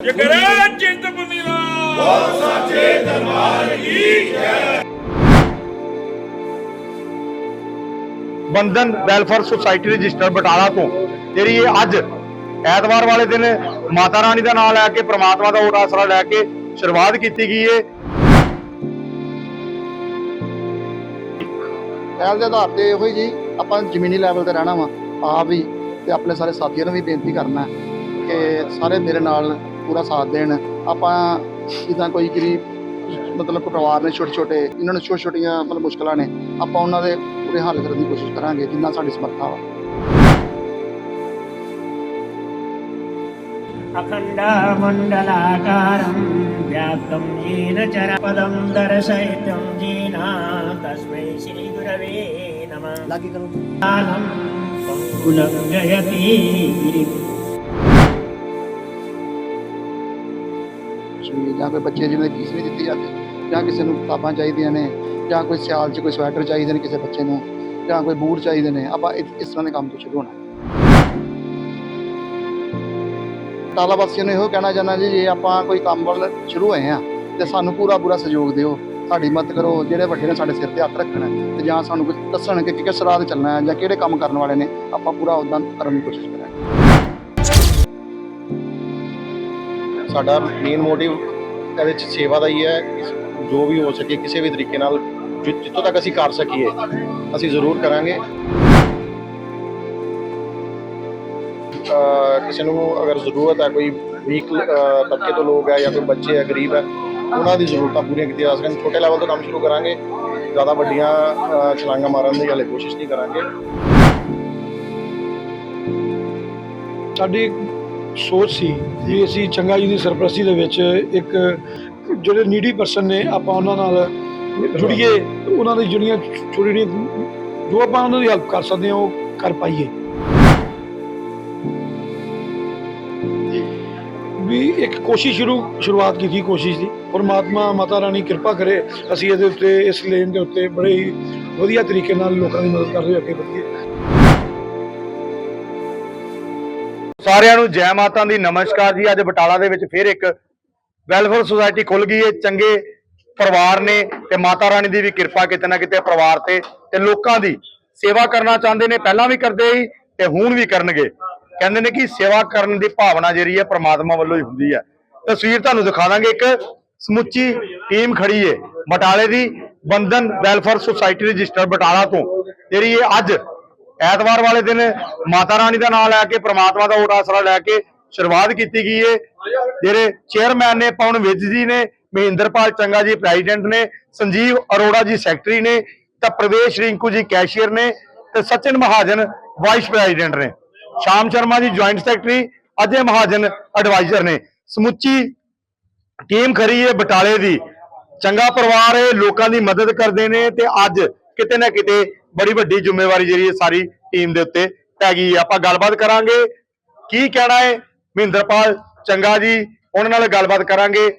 ਜਗਰਾ Bandhan welfare society register Batala ਤੋਂ ਜਿਹੜੀ ਇਹ ਅੱਜ ਐਤਵਾਰ ਵਾਲੇ ਦਿਨ ਮਾਤਾ ਰਾਣੀ ਦਾ ਨਾਮ ਲੈ ਕੇ ਪ੍ਰਮਾਤਮਾ ਦਾ ਓਟ ਆਸਰਾ ਲੈ ਕੇ ਸ਼ੁਰੂਆਤ ਕੀਤੀ ਗਈ ਹੈ ਪਹਿਲ ਦੇ ਆਧਾਰ ਤੇ ਇਹੋ ਹੀ ਜੀ ਆਪਾਂ ਜ਼ਮੀਨੀ ਲੈਵਲ ਤੇ ਰਹਿਣਾ ਵਾ ਆਪ ਵੀ ਤੇ ਆਪਣੇ ਸਾਰੇ ਸਾਥੀਆਂ ਨੂੰ ਵੀ ਬੇਨਤੀ ਕਰਨਾ ਹੈ ਕਿ ਸਾਰੇ ਮੇਰੇ ਨਾਲ ਪੂਰਾ ਸਾਥ ਦੇਣ ਆਪਾਂ ਜਿੱਦਾਂ ਕੋਈ ਗਰੀਬ ਮਤਲਬ ਪਰਿਵਾਰ ਨੇ ਛੋਟੇ ਛੋਟੇ ਇਹਨਾਂ ਨੂੰ ਛੋਟੀਆਂ ਛੋਟੀਆਂ ਮਤਲਬ ਮੁਸ਼ਕਲਾਂ ਨੇ ਆਪਾਂ ਉਹਨਾਂ ਦੇ ਪੂਰੇ ਹੱਲ ਕਰਨ ਦੀ ਕੋਸ਼ਿਸ਼ ਕਰਾਂਗੇ ਜਿੰਨਾ ਸਾਡੀ ਸਮਰੱਥਾ ਵਾ अखण्डमण्डलाकारं व्याप्तं येन चरपदं दर्शयितं येन तस्मै श्रीगुरवे नमः कालं पङ्गुलं जयति ਸ਼ੂਜ਼ ਜਾਂ ਕੋਈ ਬੱਚੇ ਜਿਵੇਂ ਫੀਸ ਨਹੀਂ ਦਿੱਤੀ ਜਾਂਦੀ, ਜਾਂ ਕਿਸੇ ਨੂੰ ਕਿਤਾਬਾਂ ਚਾਹੀਦੀਆਂ ਨੇ, ਜਾਂ ਕੋਈ ਸਿਆਲ 'ਚ ਕੋਈ ਸਵੈਟਰ ਚਾਹੀਦੇ ਨੇ ਕਿਸੇ ਬੱਚੇ ਨੂੰ, ਜਾਂ ਕੋਈ ਬੂਟ ਚਾਹੀਦੇ ਨੇ, ਆਪਾਂ ਇਸ ਤਰ੍ਹਾਂ ਦੇ ਕੰਮ ਤੋਂ ਸ਼ੁਰੂ ਹੋਣਾ। ਬਟਾਲਾ ਵਾਸੀਆਂ ਨੂੰ ਇਹੋ ਕਹਿਣਾ ਚਾਹੁੰਦਾ ਜੀ, ਜੇ ਆਪਾਂ ਕੋਈ ਕੰਮ ਵੱਲ ਸ਼ੁਰੂ ਹੋਏ ਆ ਤੇ ਸਾਨੂੰ ਪੂਰਾ ਪੂਰਾ ਸਹਿਯੋਗ ਦਿਓ, ਸਾਡੀ ਮਦਦ ਕਰੋ, ਜਿਹੜੇ ਵੱਡੇ ਨੇ ਸਾਡੇ ਸਿਰ ਤੇ ਹੱਥ ਰੱਖਣਾ, ਤੇ ਜਾਂ ਸਾਨੂੰ ਕੁਝ ਦੱਸਣ ਕਿ ਕਿਸ ਰਾਹ ਤੇ ਚੱਲਣਾ ਹੈ, ਜਾਂ ਕਿਹੜੇ ਕੰਮ ਕਰਨ ਵਾਲੇ ਨੇ, ਆਪਾਂ ਪੂਰਾ ਉਦਾਂ ਕਰਨ ਦੀ ਕੋਸ਼ਿਸ਼ ਕਰਾਂਗੇ। ਸਾਡਾ ਮੇਨ ਮੋਟਿਵ ਇਹਦੇ ਵਿੱਚ ਸੇਵਾ ਦਾ ਹੀ ਹੈ ਜੋ ਵੀ ਹੋ ਸਕੇ ਕਿਸੇ ਵੀ ਤਰੀਕੇ ਨਾਲ ਜਿੱਥੋਂ ਤੱਕ ਅਸੀਂ ਕਰ ਸਕੀਏ ਅਸੀਂ ਜ਼ਰੂਰ ਕਰਾਂਗੇ। ਕਿਸੇ ਨੂੰ ਅਗਰ ਜ਼ਰੂਰਤ ਹੈ ਕੋਈ ਵੀਕ ਤਬਕੇ ਤੋਂ ਲੋਕ ਹੈ ਜਾਂ ਕੋਈ ਬੱਚੇ ਹੈ ਗਰੀਬ ਹੈ ਉਹਨਾਂ ਦੀ ਜ਼ਰੂਰਤਾਂ ਪੂਰੀਆਂ ਕੀਤੀਆਂ ਜਾ ਸਕਣ। ਛੋਟੇ ਲੈਵਲ ਤੋਂ ਕੰਮ ਸ਼ੁਰੂ ਕਰਾਂਗੇ। ਜ਼ਿਆਦਾ ਵੱਡੀਆਂ ਅਹ, ਛਲਾਂਗਾਂ ਮਾਰਨ ਦੀ ਹਾਲੇ ਕੋਸ਼ਿਸ਼ ਨਹੀਂ ਕਰਾਂਗੇ। ਸਾਡੀ ਸੋਚ ਸੀ ਵੀ ਅਸੀਂ ਚੰਗਾ ਜੀ ਦੀ ਸਰਪ੍ਰਸਤੀ ਦੇ ਵਿੱਚ ਇੱਕ ਜਿਹੜੇ ਨੀਡੀ ਪਰਸਨ ਨੇ, ਆਪਾਂ ਉਹਨਾਂ ਨਾਲ ਜੁੜੀਏ, ਉਹਨਾਂ ਦੀ ਜਿਹੜੀਆਂ ਛੋਟੀਆਂ ਜੋ ਆਪਾਂ ਉਹਨਾਂ ਦੀ ਹੈਲਪ ਕਰ ਸਕਦੇ ਹਾਂ, ਉਹ ਕਰ ਪਾਈਏ। ਵੀ ਇੱਕ ਕੋਸ਼ਿਸ਼ ਸ਼ੁਰੂ, ਸ਼ੁਰੂਆਤ ਕੀਤੀ ਕੋਸ਼ਿਸ਼ ਦੀ। ਪਰਮਾਤਮਾ, ਮਾਤਾ ਰਾਣੀ ਕਿਰਪਾ ਕਰੇ, ਅਸੀਂ ਇਹਦੇ ਉੱਤੇ, ਇਸ ਲੇਨ ਦੇ ਉੱਤੇ ਬੜੇ ਹੀ ਵਧੀਆ ਤਰੀਕੇ ਨਾਲ ਲੋਕਾਂ ਦੀ ਮਦਦ ਕਰਦੇ ਹੋਏ ਅੱਗੇ ਵਧੀਏ। ਸਾਰਿਆਂ ਨੂੰ ਜੈ ਮਾਤਾ ਦੀ, ਨਮਸਕਾਰ ਜੀ। ਅੱਜ ਬਟਾਲਾ ਦੇ ਵਿੱਚ ਫਿਰ ਇੱਕ ਵੈਲਫੇਅਰ ਸੁਸਾਇਟੀ ਖੁੱਲ ਗਈ ਹੈ ਚੰਗੇ ਪਰਿਵਾਰ ਨੇ ਤੇ ਮਾਤਾ ਰਾਣੀ ਦੀ ਵੀ ਕਿਰਪਾ ਕਿਤੇ ਨਾ ਕਿਤੇ ਪਰਿਵਾਰ ਤੇ ਤੇ ਲੋਕਾਂ ਦੀ ਸੇਵਾ ਕਰਨਾ ਚਾਹੁੰਦੇ ਨੇ, ਪਹਿਲਾਂ ਵੀ ਕਰਦੇ ਸੀ ਤੇ ਹੁਣ ਵੀ ਕਰਨਗੇ। ਕਹਿੰਦੇ ਨੇ ਕਿ ਸੇਵਾ ਕਰਨ ਦੀ ਭਾਵਨਾ ਜਿਹੜੀ ਹੈ ਪ੍ਰਮਾਤਮਾ ਵੱਲੋਂ ਹੀ ਹੁੰਦੀ ਹੈ ਤਸਵੀਰ ਤੁਹਾਨੂੰ ਦਿਖਾ ਦਾਂਗੇ, ਇੱਕ ਸਮੁੱਚੀ ਟੀਮ ਖੜੀ ਹੈ ਬਟਾਲੇ ਦੀ Bandhan welfare society register Batala ਤੋਂ, ਜਿਹੜੀ ਇਹ ਅੱਜ ਐਤਵਾਰ ਵਾਲੇ ਦਿਨ ਮਾਤਾ ਰਾਣੀ ਦਾ ਨਾਮ ਲੈ ਕੇ, ਪ੍ਰਮਾਤਮਾ ਦਾ ਓਟ ਆਸਰਾ ਲੈ ਕੇ ਸ਼ੁਰੂਆਤ ਕੀਤੀ ਗਈ ਹੈ ਜਿਹੜੇ ਚੇਅਰਮੈਨ ਨੇ, ਪਵਨ ਵਿਜ ਜੀ ਨੇ, ਮਹਿੰਦਰਪਾਲ ਚੰਗਾ ਜੀ ਪ੍ਰੈਜ਼ੀਡੈਂਟ ਨੇ, ਸੰਜੀਵ ਅਰੋੜਾ ਜੀ ਸੈਕਟਰੀ ਨੇ, ਤਾਂ ਪ੍ਰਵੇਸ਼ ਰਿੰਕੂ ਜੀ ਕੈਸ਼ੀਅਰ ਨੇ, ਤੇ ਸਚਿਨ ਮਹਾਜਨ ਵਾਈਸ ਪ੍ਰੈਜ਼ੀਡੈਂਟ ਨੇ। Sham Sharma ji joint secretary Ajay Mahajan adviser ਨੇ। ਸਮੁੱਚੀ ਟੀਮ ਖਰੀ ਹੈ ਬਟਾਲੇ ਦੀ। ਚੰਗਾ ਪਰਿਵਾਰ ਹੈ ਲੋਕਾਂ ਦੀ ਮਦਦ ਕਰਦੇ ਨੇ ਤੇ ਅੱਜ ਕਿਤੇ ਨਾ ਕਿਤੇ ਬੜੀ ਵੱਡੀ ਜ਼ਿੰਮੇਵਾਰੀ ਜਿਹੜੀ ਹੈ ਸਾਰੀ ਟੀਮ ਦੇ ਉੱਤੇ ਪੈ ਗਈ ਹੈ। ਆਪਾਂ ਗੱਲਬਾਤ ਕਰਾਂਗੇ ਕੀ ਕਹਿਣਾ ਹੈ ਮਹਿੰਦਰਪਾਲ ਚੰਗਾ ਜੀ ਉਹਨਾਂ ਨਾਲ ਗੱਲਬਾਤ ਕਰਾਂਗੇ।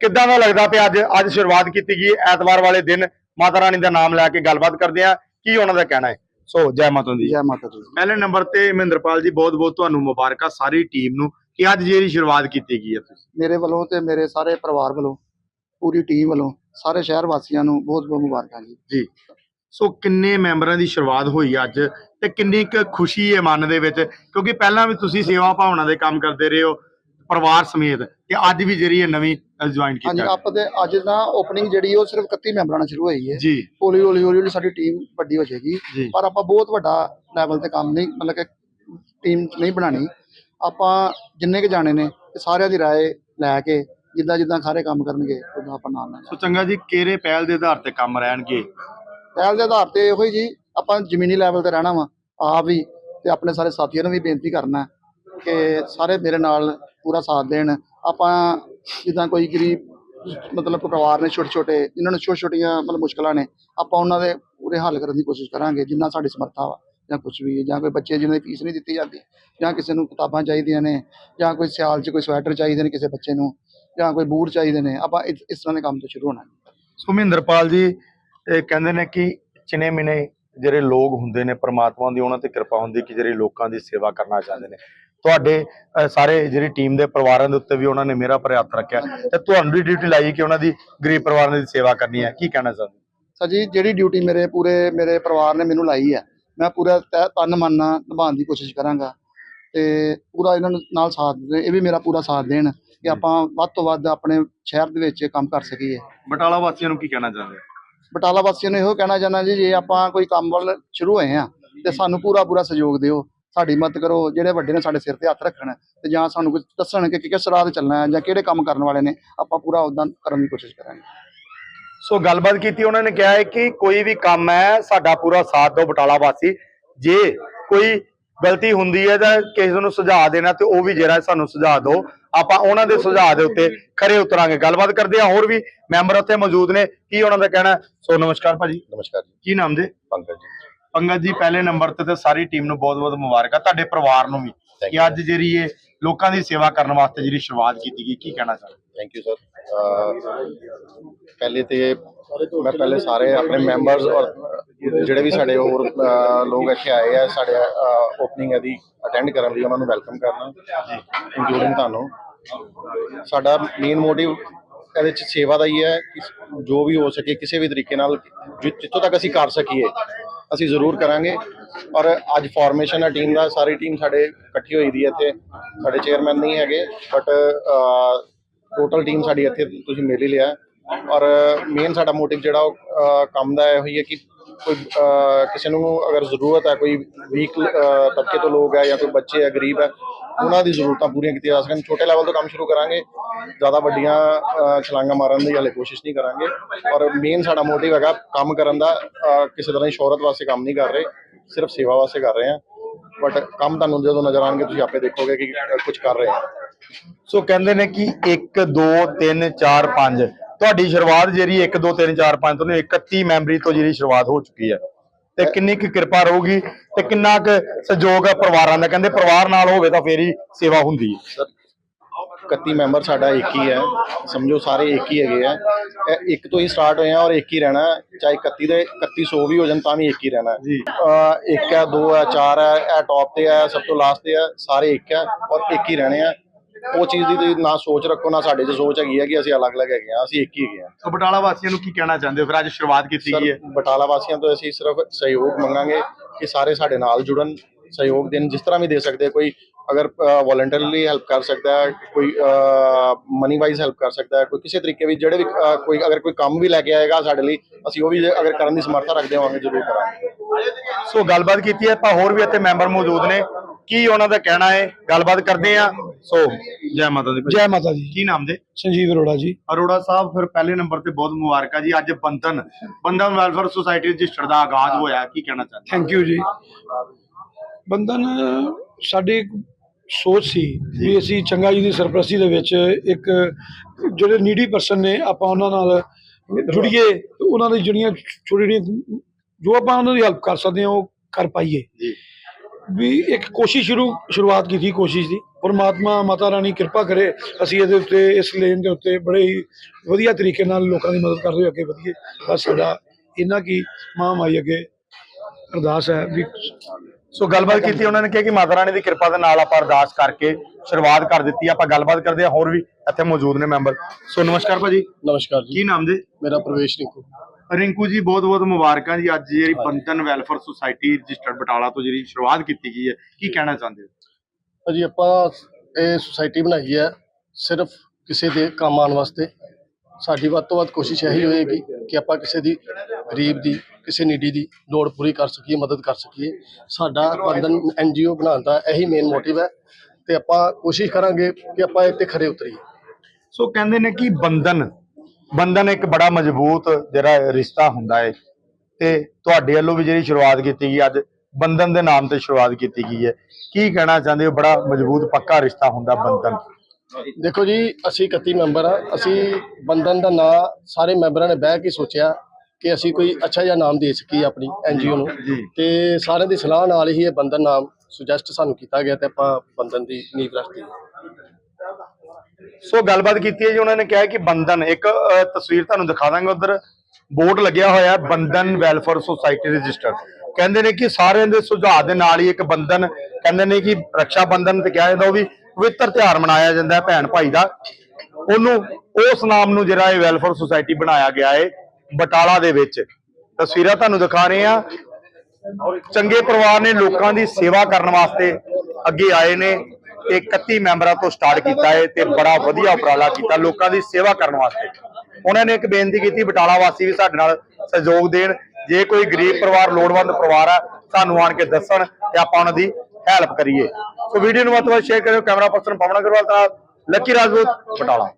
ਕਿੱਦਾਂ ਦਾ ਲੱਗਦਾ ਪਿਆ ਅੱਜ? ਅੱਜ ਸ਼ੁਰੂਆਤ ਕੀਤੀ ਗਈ ਹੈ ਐਤਵਾਰ ਵਾਲੇ ਦਿਨ। ਮਾਤਾ ਰਾਣੀ ਦਾ ਨਾਮ ਲੈ ਕੇ ਗੱਲਬਾਤ ਕਰਦੇ ਆ ਕੀ ਉਹਨਾਂ ਦਾ ਕਹਿਣਾ ਹੈ? ਸੋ ਜੈ ਮਾਤਾ ਦੀ। ਜੈ ਮਾਤਾ ਦੀ। ਪਹਿਲੇ ਨੰਬਰ ਤੇ ਮਹਿੰਦਰਪਾਲ ਜੀ ਬਹੁਤ ਬਹੁਤ ਤੁਹਾਨੂੰ ਮੁਬਾਰਕਾਂ ਸਾਰੀ ਟੀਮ ਨੂੰ ਕਿ ਅੱਜ ਜਿਹੜੀ ਸ਼ੁਰੂਆਤ ਕੀਤੀ ਗਈ ਹੈ ਤੁਸੀਂ। ਮੇਰੇ ਵੱਲੋਂ ਤੇ ਮੇਰੇ ਸਾਰੇ ਪਰਿਵਾਰ ਵੱਲੋਂ ਪੂਰੀ ਟੀਮ ਵੱਲੋਂ ਸਾਰੇ ਸ਼ਹਿਰ ਵਾਸੀਆਂ ਨੂੰ ਬਹੁਤ ਬਹੁਤ ਮੁਬਾਰਕਾਂ ਜੀ। ਜੀ। ਸੋ ਕਿੰਨੇ ਮੈਂਬਰਾਂ ਦੀ ਸ਼ੁਰੂਆਤ ਹੋਈ ਅੱਜ ਤੇ ਕਿੰਨੀ ਕੁ ਖੁਸ਼ੀ ਹੈ ਮਨ ਦੇ ਵਿੱਚ? ਕਿਉਂਕਿ ਪਹਿਲਾਂ ਵੀ ਤੁਸੀਂ ਸੇਵਾ ਭਾਵਨਾ ਦੇ ਕੰਮ ਕਰਦੇ ਰਹੇ ਹੋ ਪਰਿਵਾਰ ਸਮੇਤ ਤੇ ਅੱਜ ਵੀ ਜਿਹੜੀ ਹੈ ਨਵੀਂ ਜੁਆਇਨ ਕੀਤਾ ਹਾਂਜੀ ਆਪਾਂ ਤੇ ਅੱਜ ਦਾ ਓਪਨਿੰਗ ਜਿਹੜੀ ਉਹ ਸਿਰਫ 31 ਮੈਂਬਰਾਂ ਨਾਲ ਸ਼ੁਰੂ ਹੋਈ ਹੈ। ਜੀ। ਹੌਲੀ ਹੌਲੀ ਹੌਲੀ ਹੌਲੀ ਸਾਡੀ ਟੀਮ ਵੱਡੀ ਹੋ ਜਾਏਗੀ। ਪਰ ਆਪਾਂ ਬਹੁਤ ਵੱਡਾ ਲੈਵਲ ਤੇ ਕੰਮ ਨਹੀਂ ਮਤਲਬ ਕਿ ਟੀਮ ਨਹੀਂ ਬਣਾਣੀ ਆਪਾਂ ਜਿੰਨੇ ਕ ਜਾਣੇ ਨੇ ਸਾਰਿਆਂ ਦੀ ਰਾਏ ਲੈ ਕੇ ਜਿੱਦਾਂ ਜਿੱਦਾਂ ਸਾਰੇ ਕੰਮ ਕਰਨਗੇ ਉਦਾਂ ਆਪਾਂ ਨਾਲ ਨਾਲ ਸੋ ਚੰਗਾ ਜੀ ਕਿਹੜੇ ਪਹਿਲ ਦੇ ਆਧਾਰ ਤੇ ਕੰਮ ਰਹਿਣਗੇ? ਪਹਿਲ ਦੇ ਆਧਾਰ ਤੇ ਇਹੋ ਹੀ ਜੀ, ਆਪਾਂ ਜ਼ਮੀਨੀ ਲੈਵਲ ਤੇ ਰਹਿਣਾ ਵਾ, ਆਪ ਵੀ ਤੇ ਆਪਣੇ ਸਾਰੇ ਸਾਥੀਆਂ ਨੂੰ ਵੀ ਬੇਨਤੀ ਕਰਨਾ ਕਿ ਸਾਰੇ ਮੇਰੇ ਨਾਲ ਪੂਰਾ ਸਾਥ ਦੇਣ। ਆਪਾਂ ਜਿੱਦਾਂ ਕੋਈ ਗਰੀਬ, ਮਤਲਬ ਪਰਿਵਾਰ ਨੇ ਛੋਟੇ ਛੋਟੇ ਜਿਨ੍ਹਾਂ ਨੂੰ ਛੋਟੀਆਂ ਛੋਟੀਆਂ ਮਤਲਬ ਮੁਸ਼ਕਲਾਂ ਨੇ, ਆਪਾਂ ਉਹਨਾਂ ਦੇ ਪੂਰੇ ਹੱਲ ਕਰਨ ਦੀ ਕੋਸ਼ਿਸ਼ ਕਰਾਂਗੇ, ਜਿੰਨਾ ਸਾਡੀ ਸਮਰੱਥਾ ਵਾ, ਜਾਂ ਕੁਝ ਵੀ, ਜਾਂ ਕੋਈ ਬੱਚੇ ਜਿਹਨਾਂ ਦੀ ਫੀਸ ਨਹੀਂ ਦਿੱਤੀ ਜਾਂਦੀ, ਜਾਂ ਕਿਸੇ ਨੂੰ ਕਿਤਾਬਾਂ ਚਾਹੀਦੀਆਂ ਨੇ, ਜਾਂ ਕੋਈ ਸਿਆਲ 'ਚ ਕੋਈ ਸਵੈਟਰ ਚਾਹੀਦੇ ਨੇ ਕਿਸੇ ਬੱਚੇ ਨੂੰ, ਜਾਂ ਕੋਈ ਬੂਟ ਚਾਹੀਦੇ ਨੇ, ਆਪਾਂ ਇਸ ਇਸ ਤਰ੍ਹਾਂ ਦੇ ਕੰਮ ਤੋਂ ਸ਼ੁਰੂ ਹੋਣਾ ਸੁਮਿੰਦਰਪਾਲ ਜੀ ਇਹ ਕਹਿੰਦੇ ਨੇ ਕਿ ਚਿਨੇ ਮਿਨੇ ਜਿਹੜੇ ਲੋਕ ਹੁੰਦੇ ਨੇ ਪ੍ਰਮਾਤਮਾ ਦੀ ਉਹਨਾਂ ਤੇ ਕਿਰਪਾ ਹੁੰਦੀ ਕਿ ਜਿਹੜੇ ਲੋਕਾਂ ਦੀ ਸੇਵਾ ਕਰਨਾ ਚਾਹੁੰਦੇ ਨੇ। ਤੁਹਾਡੇ ਸਾਰੇ ਜਿਹੜੀ ਟੀਮ ਦੇ ਪਰਿਵਾਰਾਂ ਦੇ ਉੱਤੇ ਵੀ ਉਹਨਾਂ ਨੇ ਮੇਰਾ ਭਰਿਆ ਹੱਥ ਰੱਖਿਆ। ਤੇ ਤੁਹਾਨੂੰ ਵੀ ਡਿਊਟੀ ਲਾਈ ਕਿ ਉਹਨਾਂ ਦੀ ਗਰੀਬ ਪਰਿਵਾਰਾਂ ਦੀ ਸੇਵਾ ਕਰਨੀ ਹੈ। ਕੀ ਕਹਿਣਾ ਚਾਹੁੰਦੇ ਸਰ ਜੀ ਜਿਹੜੀ ਡਿਊਟੀ ਮੇਰੇ ਪੂਰੇ ਮੇਰੇ ਪਰਿਵਾਰ ਨੇ ਮੈਨੂੰ ਲਾਈ ਹੈ ਮੈਂ ਪੂਰਾ ਤਨ ਮਨ ਨਾਲ ਨਿਭਾਉਣ ਦੀ ਕੋਸ਼ਿਸ਼ ਕਰਾਂਗਾ। ਤੇ ਪੂਰਾ ਇਹਨਾਂ ਨਾਲ ਸਾਥ ਦੇ ਇਹ ਵੀ ਮੇਰਾ ਪੂਰਾ ਸਾਥ ਦੇਣ ਕਿ ਆਪਾਂ ਵੱਧ ਤੋਂ ਵੱਧ ਆਪਣੇ ਸ਼ਹਿਰ ਦੇ ਵਿੱਚ ਕੰਮ ਕਰ ਸਕੀਏ। ਬਟਾਲਾ ਵਾਸੀਆਂ ਨੂੰ ਕੀ ਕਹਿਣਾ ਚਾਹੁੰਦੇ ਬਟਾਲਾ ਵਾਸੀਆਂ ਨੂੰ ਇਹੋ ਕਹਿਣਾ ਚਾਹੁੰਦਾ ਜੀ, ਜੇ ਆਪਾਂ ਕੋਈ ਕੰਮ ਵੱਲ ਸ਼ੁਰੂ ਹੋਏ ਆ ਤੇ ਸਾਨੂੰ ਪੂਰਾ ਪੂਰਾ ਸਹਿਯੋਗ ਦਿਓ। ਸਾਡੀ ਮਦਦ ਕਰੋ, ਜਿਹੜੇ ਵੱਡੇ ਨੇ ਸਾਡੇ ਸਿਰ ਤੇ ਹੱਥ ਰੱਖਣ ਤੇ ਜਾਂ ਸਾਨੂੰ ਕੁਝ ਦੱਸਣ ਕਿ ਕਿਸ ਰਾਹ ਤੇ ਚੱਲਣਾ ਹੈ ਜਾਂ ਕਿਹੜੇ ਕੰਮ ਕਰਨ ਵਾਲੇ ਨੇ, ਆਪਾਂ ਪੂਰਾ ਉਦਾਂ ਕਰਨ ਦੀ ਕੋਸ਼ਿਸ਼ ਕਰਾਂਗੇ। ਸੋ ਗੱਲਬਾਤ ਕੀਤੀ ਉਹਨਾਂ ਨੇ ਕਿਹਾ ਹੈ ਕਿ ਕੋਈ ਵੀ ਕੰਮ ਹੈ, ਸਾਡਾ ਪੂਰਾ ਸਾਥ ਦਿਓ ਬਟਾਲਾ ਵਾਸੀ। ਜੇ ਕੋਈ ਗਲਤੀ ਹੁੰਦੀ ਹੈ ਤਾਂ ਕਿਸੇ ਨੂੰ ਸੁਝਾਅ ਦੇਣਾ ਤੇ ਉਹ ਵੀ ਜਿਹੜਾ ਸਾਨੂੰ ਸੁਝਾਅ ਦਿਓ। ਆਪਾਂ ਉਹਨਾਂ ਦੇ ਸੁਝਾਅ ਦੇ ਉੱਤੇ ਖਰੇ ਉਤਰਾਂਗੇ। ਗੱਲਬਾਤ ਕਰਦੇ ਹਾਂ ਹੋਰ ਵੀ ਮੈਂਬਰ ਉੱਥੇ ਮੌਜੂਦ ਨੇ। ਕੀ ਉਹਨਾਂ ਦਾ ਕਹਿਣਾ? ਸੋ ਨਮਸਕਾਰ ਭਾਜੀ। ਨਮਸਕਾਰ ਜੀ। ਕੀ ਨਾਮ ਦੇ? ਪੰਕਜ ਜੀ। ਪੰਗਤ ਜੀ ਪਹਿਲੇ ਨੰਬਰ ਤੇ ਤੇ ਸਾਰੀ ਟੀਮ ਨੂੰ ਬਹੁਤ-ਬਹੁਤ ਮੁਬਾਰਕਾਂ। ਤੁਹਾਡੇ ਪਰਿਵਾਰ ਨੂੰ ਵੀ ਕਿ ਅੱਜ ਜਿਹੜੀ ਇਹ ਲੋਕਾਂ ਦੀ ਸੇਵਾ ਕਰਨ ਵਾਸਤੇ ਜਿਹੜੀ ਸ਼ੁਰੂਆਤ ਕੀਤੀ ਗਈ ਕੀ ਕਹਿਣਾ ਚਾਹੁੰਦੇ ਥੈਂਕ ਯੂ ਸਰ ਪਹਿਲੇ ਤੇ ਮੈਂ ਪਹਿਲੇ ਸਾਰੇ ਆਪਣੇ ਮੈਂਬਰਸ ਔਰ ਜਿਹੜੇ ਵੀ ਸਾਡੇ ਹੋਰ ਲੋਕ ਇੱਥੇ ਆਏ ਆ ਸਾਡੇ ਓਪਨਿੰਗ ਇਹਦੀ ਅਟੈਂਡ ਕਰਨ ਲਈ ਉਹਨਾਂ ਨੂੰ ਵੈਲਕਮ ਕਰਨਾ ਇਨਕਲੂਡਿੰਗ ਤੁਹਾਨੂੰ ਸਾਡਾ ਮੇਨ ਮੋਟਿਵ ਇਹਦੇ ਚ ਸੇਵਾ ਦਾ ਹੀ ਹੈ ਕਿ ਜੋ ਵੀ ਹੋ ਸਕੇ ਕਿਸੇ ਵੀ ਤਰੀਕੇ ਨਾਲ ਜਿੱਥੋਂ ਤੱਕ ਅਸੀਂ ਕਰ ਸਕੀਏ ਅਸੀਂ ਜ਼ਰੂਰ ਕਰਾਂਗੇ ਔਰ ਅੱਜ ਫਾਰਮੇਸ਼ਨ ਹੈ ਟੀਮ ਦਾ ਸਾਰੀ ਟੀਮ ਸਾਡੇ ਇਕੱਠੀ ਹੋਈ ਦੀ ਹੈ ਇੱਥੇ ਸਾਡੇ ਚੇਅਰਮੈਨ ਨਹੀਂ ਹੈਗੇ ਬਟ ਟੋਟਲ ਟੀਮ ਸਾਡੀ ਇੱਥੇ ਤੁਸੀਂ ਮਿਲ ਹੀ ਲਿਆ ਔਰ ਮੇਨ ਸਾਡਾ ਮੋਟਿਵ ਜਿਹੜਾ ਉਹ ਕੰਮ ਦਾ ਇਹੋ ਹੀ ਹੈ ਕਿ ਕੋਈ ਕਿਸੇ ਨੂੰ ਅਗਰ ਜ਼ਰੂਰਤ ਹੈ ਕੋਈ ਵੀਕ ਤਬਕੇ ਤੋਂ ਲੋਕ ਹੈ ਜਾਂ ਕੋਈ ਬੱਚੇ ਹੈ ਗਰੀਬ ਹੈ ਉਹਨਾਂ ਦੀ ਜ਼ਰੂਰਤਾਂ ਪੂਰੀਆਂ ਕੀਤੀਆਂ ਜਾ ਸਕਣ। ਛੋਟੇ ਲੈਵਲ ਤੋਂ ਕੰਮ ਸ਼ੁਰੂ ਕਰਾਂਗੇ। ਜ਼ਿਆਦਾ ਵੱਡੀਆਂ ਅਹ, ਛਲਾਂਗਾਂ ਮਾਰਨ ਦੀ ਹਲੇ ਕੋਸ਼ਿਸ਼ ਨਹੀਂ ਕਰਾਂਗੇ। ਔਰ ਮੇਨ ਸਾਡਾ ਮੋਟਿਵ ਹੈਗਾ ਕੰਮ ਕਰਨ ਦਾ ਕਿਸੇ ਤਰ੍ਹਾਂ ਦੀ ਸ਼ੋਹਰਤ ਵਾਸਤੇ ਕੰਮ ਨਹੀਂ ਕਰ ਰਹੇ ਸਿਰਫ ਸੇਵਾ ਵਾਸਤੇ ਕਰ ਰਹੇ ਹਾਂ। ਬਟ ਕੰਮ ਤੁਹਾਨੂੰ ਜਦੋਂ ਨਜ਼ਰ ਆਣਗੇ ਤੁਸੀਂ ਆਪੇ ਦੇਖੋਗੇ ਕਿ ਕੁਝ ਕਰ ਰਹੇ ਹਾਂ। ਸੋ ਕਹਿੰਦੇ ਨੇ ਕਿ 1 2 3 4 5 ਤੁਹਾਡੀ ਸ਼ੁਰੂਆਤ ਜਿਹੜੀ 1 2 3 4 5 ਤੋਂ ਨੇ 31 ਮੈਂਬਰੀ ਤੋਂ ਜਿਹੜੀ ਸ਼ੁਰੂਆਤ ਹੋ ਚੁੱਕੀ ਹੈ। ਤੇ ਕਿੰਨੀ ਕੁ ਕਿਰਪਾ ਰਹੂਗੀ ਤੇ ਕਿੰਨਾ ਕੁ ਸਹਿਯੋਗ ਹੈ ਪਰਿਵਾਰਾਂ ਦਾ? ਕਹਿੰਦੇ ਪਰਿਵਾਰ ਨਾਲ ਹੋਵੇ ਤਾਂ ਫੇਰ ਹੀ ਸੇਵਾ ਹੁੰਦੀ ਹੈ। ਸਰ 31 ਮੈਂਬਰ ਸਾਡਾ ਇੱਕ ਹੀ ਹੈ। ਸਮਝੋ ਸਾਰੇ ਇੱਕ ਹੀ ਹੈਗੇ ਆ। ਇਹ ਇੱਕ ਤੋਂ ਹੀ ਸਟਾਰਟ ਹੋਏ ਆ ਔਰ ਇੱਕ ਹੀ ਰਹਿਣਾ। ਚਾਹੇ 31 ਦੇ 3100 ਵੀ ਹੋ ਜਾਣ ਤਾਂ ਵੀ ਇੱਕ ਹੀ ਰਹਿਣਾ ਹੈ। ਜੀ। ਇੱਕ ਹੈ ਦੋ ਹੈ ਚਾਰ ਹੈ ਇਹ ਟੌਪ ਤੇ ਹੈ ਸਭ ਤੋਂ ਲਾਸਟ ਤੇ ਹੈ ਸਾਰੇ ਇੱਕ ਹੈ ਔਰ ਇੱਕ ਹੀ ਰਹਿਣੇ ਆ। ਉਹ ਚੀਜ਼ ਦੀ ਤੁਸੀਂ ਨਾ ਸੋਚ ਰੱਖੋ ਨਾ ਸਾਡੇ 'ਚ ਸੋਚ ਹੈਗੀ ਹੈ ਕਿ ਅਸੀਂ ਅਲੱਗ-ਅਲੱਗ ਹੈਗੇ ਆ ਅਸੀਂ ਇੱਕ ਹੀ ਹੈਗੇ ਆ। ਸੋ ਬਟਾਲਾ ਵਾਸੀਆਂ ਨੂੰ ਕੀ ਕਹਿਣਾ ਚਾਹੁੰਦੇ ਹੋ? ਫਿਰ ਅੱਜ ਸ਼ੁਰੂਆਤ ਕੀਤੀ ਗਈ ਹੈ। ਬਟਾਲਾ ਵਾਸੀਆਂ ਤੋਂ ਅਸੀਂ ਸਿਰਫ ਸਹਿਯੋਗ ਮੰਗਾਂਗੇ ਕਿ ਸਾਰੇ ਸਾਡੇ ਨਾਲ ਜੁੜਨ ਸਹਿਯੋਗ ਦੇਣ ਜਿਸ ਤਰ੍ਹਾਂ ਵੀ ਦੇ ਸਕਦੇ। ਕੋਈ ਅਗਰ ਵੋਲੰਟਰੀਲੀ ਹੈਲਪ ਕਰ ਸਕਦਾ ਹੈ ਕੋਈ ਮਨੀ ਵਾਈਜ਼ ਹੈਲਪ ਕਰ ਸਕਦਾ ਹੈ ਕੋਈ ਕਿਸੇ ਤਰੀਕੇ ਵੀ ਜਿਹੜੇ ਵੀ ਕੋਈ ਅਗਰ ਕੋਈ ਕੰਮ ਵੀ ਲੈ ਕੇ ਆਏਗਾ ਸਾਡੇ ਲਈ ਅਸੀਂ ਉਹ ਵੀ ਅਗਰ ਕਰਨ ਦੀ ਸਮਰੱਥਾ ਰੱਖਦੇ ਹੋਵਾਂਗੇ ਜ਼ਰੂਰ ਕਰਾਂਗੇ। ਸੋ ਗੱਲਬਾਤ ਕੀਤੀ ਹੈ ਆਪਾਂ ਹੋਰ ਵੀ ਇੱਥੇ ਮੈਂਬਰ ਮੌਜੂਦ ਨੇ। ਕੀ ਉਹਨਾਂ ਦਾ ਕਹਿਣਾ ਹੈ? ਗੱਲਬਾਤ ਕਰਦੇ ਆ ਸੋ ਜੈ ਮਾਤਾ ਦੀ ਜੈ ਮਾਤਾ ਦੀ। ਕੀ ਨਾਮ ਦੇ ਸੰਜੀਵ ਅਰੋੜਾ ਜੀ। ਅਰੋੜਾ ਸਾਹਿਬ ਫਿਰ ਪਹਿਲੇ ਨੰਬਰ ਤੇ ਬਹੁਤ ਮੁਬਾਰਕਾਂ ਜੀ। ਅੱਜ Bandhan Bandhan welfare society register ਦਾ ਆਗਾਜ਼ ਹੋਇਆ ਕੀ ਕਹਿਣਾ ਚਾਹੁੰਦੇ ਥੈਂਕ ਯੂ ਜੀ। ਬੰਧਨ ਸਾਡੀ ਇੱਕ ਸੋਚ ਸੀ ਵੀ ਅਸੀਂ ਚੰਗਾ ਜੀ ਦੀ ਸਰਪ੍ਰਸਤੀ ਦੇ ਵਿੱਚ ਇੱਕ ਜਿਹੜੇ ਨੀਡੀ ਪਰਸਨ ਨੇ ਆਪਾਂ ਉਹਨਾਂ ਨਾਲ ਜੁੜੀਏ ਤੇ ਉਹਨਾਂ ਦੀ ਜਿਹੜੀਆਂ ਛੋਟੀ ਜਿਹੜੀਆਂ ਜੋ ਆਪਾਂ ਉਹਨਾਂ ਦੀ ਹੈਲਪ ਕਰ ਸਕਦੇ ਹਾਂ ਉਹ ਕਰ ਪਾਈਏ। ਜੀ। ਵੀ ਇੱਕ ਕੋਸ਼ਿਸ਼ ਸ਼ੁਰੂ ਸ਼ੁਰੂਆਤ ਕੀਤੀ ਕੋਸ਼ਿਸ਼ ਦੀ। ਪਰਮਾਤਮਾ ਮਾਤਾ ਰਾਣੀ ਕਿਰਪਾ ਕਰੇ ਅਸੀਂ ਇਹਦੇ ਉੱਤੇ ਇਸ ਲੇਨ ਦੇ ਉੱਤੇ ਬੜੇ ਹੀ ਵਧੀਆ ਤਰੀਕੇ ਨਾਲ ਲੋਕਾਂ ਦੀ ਮਦਦ ਕਰਦੇ ਹੋਏ ਅੱਗੇ ਵਧੀਏ। ਬਸ ਸਾਡਾ ਇੰਨਾ ਕੀ ਮਾਂ ਮਾਈ ਅੱਗੇ ਅਰਦਾਸ ਹੈ ਵੀ ਸੋ ਗੱਲਬਾਤ ਕੀਤੀ ਉਹਨਾਂ ਨੇ ਕਿਹਾ ਕਿ ਮਾਤਾ ਰਾਣੀ ਦੀ ਕਿਰਪਾ ਦੇ ਨਾਲ ਆਪਾਂ ਅਰਦਾਸ ਕਰਕੇ ਸ਼ੁਰੂਆਤ ਕਰ ਦਿੱਤੀ। ਆਪਾਂ ਗੱਲਬਾਤ ਕਰਦੇ ਹਾਂ ਹੋਰ ਵੀ ਇੱਥੇ ਮੌਜੂਦ ਨੇ ਮੈਂਬਰ। ਸੋ ਨਮਸਕਾਰ ਭਾਜੀ। ਨਮਸਕਾਰ ਕੀ ਨਾਮ ਦੇ ਮੇਰਾ ਪ੍ਰਵੇਸ਼ ਰਿੰਕੂ। ਰਿੰਕੂ ਜੀ ਬਹੁਤ ਬਹੁਤ ਮੁਬਾਰਕਾਂ ਜੀ। ਅੱਜ ਜਿਹੜੀ Bandhan welfare society registered Batala ਤੋਂ ਜਿਹੜੀ ਸ਼ੁਰੂਆਤ ਕੀਤੀ ਗਈ ਹੈ ਕੀ ਕਹਿਣਾ ਚਾਹੁੰਦੇ ਹੋ? ਅਜੀ ਆਪਾਂ ਇਹ ਸੁਸਾਇਟੀ ਬਣਾਈ ਹੈ ਸਿਰਫ ਕਿਸੇ ਦੇ ਕੰਮ ਆਉਣ ਵਾਸਤੇ। ਸਾਡੀ ਵੱਧ ਤੋਂ ਵੱਧ ਕੋਸ਼ਿਸ਼ ਇਹੀ ਹੋਏਗੀ ਕਿ ਆਪਾਂ ਕਿਸੇ ਦੀ ਗਰੀਬ ਦੀ ਕਿਸੇ ਨੀਡੀ ਦੀ ਲੋੜ ਪੂਰੀ ਕਰ ਸਕੀਏ ਮਦਦ ਕਰ ਸਕੀਏ। ਸਾਡਾ ਬੰਧਨ ਐਨਜੀਓ ਬਣਾਉਣ ਦਾ ਇਹੀ ਮੇਨ ਮੋਟਿਵ ਹੈ ਤੇ ਆਪਾਂ ਕੋਸ਼ਿਸ਼ ਕਰਾਂਗੇ ਕਿ ਆਪਾਂ ਤੇ ਖਰੇ ਉਤਰੀਏ। ਸੋ ਕਹਿੰਦੇ ਨੇ ਕਿ ਬੰਧਨ ਬੰਧਨ ਇੱਕ ਬੜਾ ਮਜ਼ਬੂਤ ਜਿਹੜਾ ਰਿਸ਼ਤਾ ਹੁੰਦਾ ਹੈ ਤੇ ਤੁਹਾਡੇ ਵੱਲੋਂ ਵੀ ਜਿਹੜੀ ਸ਼ੁਰੂਆਤ ਕੀਤੀ ਗਈ ਅੱਜ ਬੰਧਨ ਦੇ ਨਾਮ ਤੇ ਸ਼ੁਰੂਆਤ ਕੀਤੀ ਗਈ ਹੈ ਕੀ ਕਹਿਣਾ ਚਾਹੁੰਦੇ ਹੋ? ਬੜਾ ਮਜ਼ਬੂਤ ਪੱਕਾ ਰਿਸ਼ਤਾ ਹੁੰਦਾ ਬੰਧਨ। ਦੇਖੋ ਜੀ ਅਸੀਂ 31 ਮੈਂਬਰ ਆ। ਅਸੀਂ ਬੰਧਨ ਦਾ ਨਾਂ ਸਾਰੇ ਮੈਂਬਰਾਂ ਨੇ ਬਹਿ ਕੇ ਸੋਚਿਆ ਕਿ ਅਸੀਂ ਕੋਈ ਅੱਛਾ ਜਿਹਾ ਨਾਮ ਦੇ ਸਕੀਏ ਆਪਣੀ ਐਨਜੀਓ ਨੂੰ। ਤੇ ਸਾਰਿਆਂ ਦੀ ਸਲਾਹ ਨਾਲ ਹੀ ਇਹ ਬੰਧਨ ਨਾਮ ਸੁਜੈਸਟ ਸਾਨੂੰ ਕੀਤਾ ਗਿਆ ਤੇ ਆਪਾਂ ਬੰਧਨ ਦੀ ਨੀਂਹ ਰੱਖਤੀ। ਸੋ ਗੱਲਬਾਤ ਕੀਤੀ ਹੈ ਜੀ, ਉਹਨਾਂ ਨੇ ਕਿਹਾ ਕਿ ਬੰਧਨ, ਇੱਕ ਤਸਵੀਰ ਤੁਹਾਨੂੰ ਦਿਖਾ ਦਾਂਗੇ ਉਧਰ। ਬੋਰਡ ਲੱਗਿਆ ਹੋਇਆ ਬੰਧਨ ਵੈਲਫੇਅਰ ਸੁਸਾਇਟੀ ਰਜਿਸਟਰ। ਕਹਿੰਦੇ ਨੇ ਕਿ ਸਾਰਿਆਂ ਦੇ ਸੁਝਾਅ ਦੇ ਨਾਲ ਹੀ ਇੱਕ ਬੰਧਨ, ਕਹਿੰਦੇ ਨੇ ਕਿ ਰੱਖਿਆ ਬੰਧਨ ਤੇ ਕਿਹਾ ਜਾਂਦਾ ਉਹ ਵੀ ਪਵਿੱਤਰ ਤਿਉਹਾਰ ਮਨਾਇਆ ਜਾਂਦਾ ਹੈ ਭੈਣ ਭਾਈ ਦਾ। ਉਹਨੂੰ, ਉਸ ਨਾਮ ਨੂੰ ਜਿਹੜਾ ਇਹ ਵੈਲਫੇਅਰ ਸੁਸਾਇਟੀ ਬਣਾਇਆ ਗਿਆ ਹੈ, ਬਟਾਲਾ ਦੇ ਵਿੱਚ। ਤਸਵੀਰਾਂ ਤੁਹਾਨੂੰ ਦਿਖਾ ਰਹੇ ਆ ਚੰਗੇ ਪਰਿਵਾਰ ਨੇ ਲੋਕਾਂ ਦੀ ਸੇਵਾ ਕਰਨ ਵਾਸਤੇ ਅੱਗੇ ਆਏ ਨੇ। ਤੇ 31 ਮੈਂਬਰਾਂ ਤੋਂ ਸਟਾਰਟ ਕੀਤਾ ਹੈ ਤੇ ਬੜਾ ਵਧੀਆ ਉਪਰਾਲਾ ਕੀਤਾ ਲੋਕਾਂ ਦੀ ਸੇਵਾ ਕਰਨ ਵਾਸਤੇ। ਉਹਨਾਂ ਨੇ ਇੱਕ ਬੇਨਤੀ ਕੀਤੀ, ਬਟਾਲਾ ਵਾਸੀ ਵੀ ਸਾਡੇ ਨਾਲ ਸਹਿਯੋਗ ਦੇਣ। ਜੇ ਕੋਈ ਗਰੀਬ ਪਰਿਵਾਰ, ਲੋੜਵੰਦ ਪਰਿਵਾਰ ਆ, ਸਾਨੂੰ ਆਣ ਕੇ ਦੱਸਣ ਤੇ ਆਪਾਂ ਉਹਨਾਂ ਦੀ ਹੈਲਪ ਕਰੀਏ। ਸੋ ਵੀਡੀਓ ਨੂੰ ਵੱਧ ਤੋਂ ਵੱਧ ਸ਼ੇਅਰ ਕਰਿਓ। ਕੈਮਰਾ ਪਰਸਨ ਪਵਨ ਅਗਰਵਾਲ ਦਾ, ਲੱਕੀ ਰਾਜਪੂਤ, ਬਟਾਲਾ।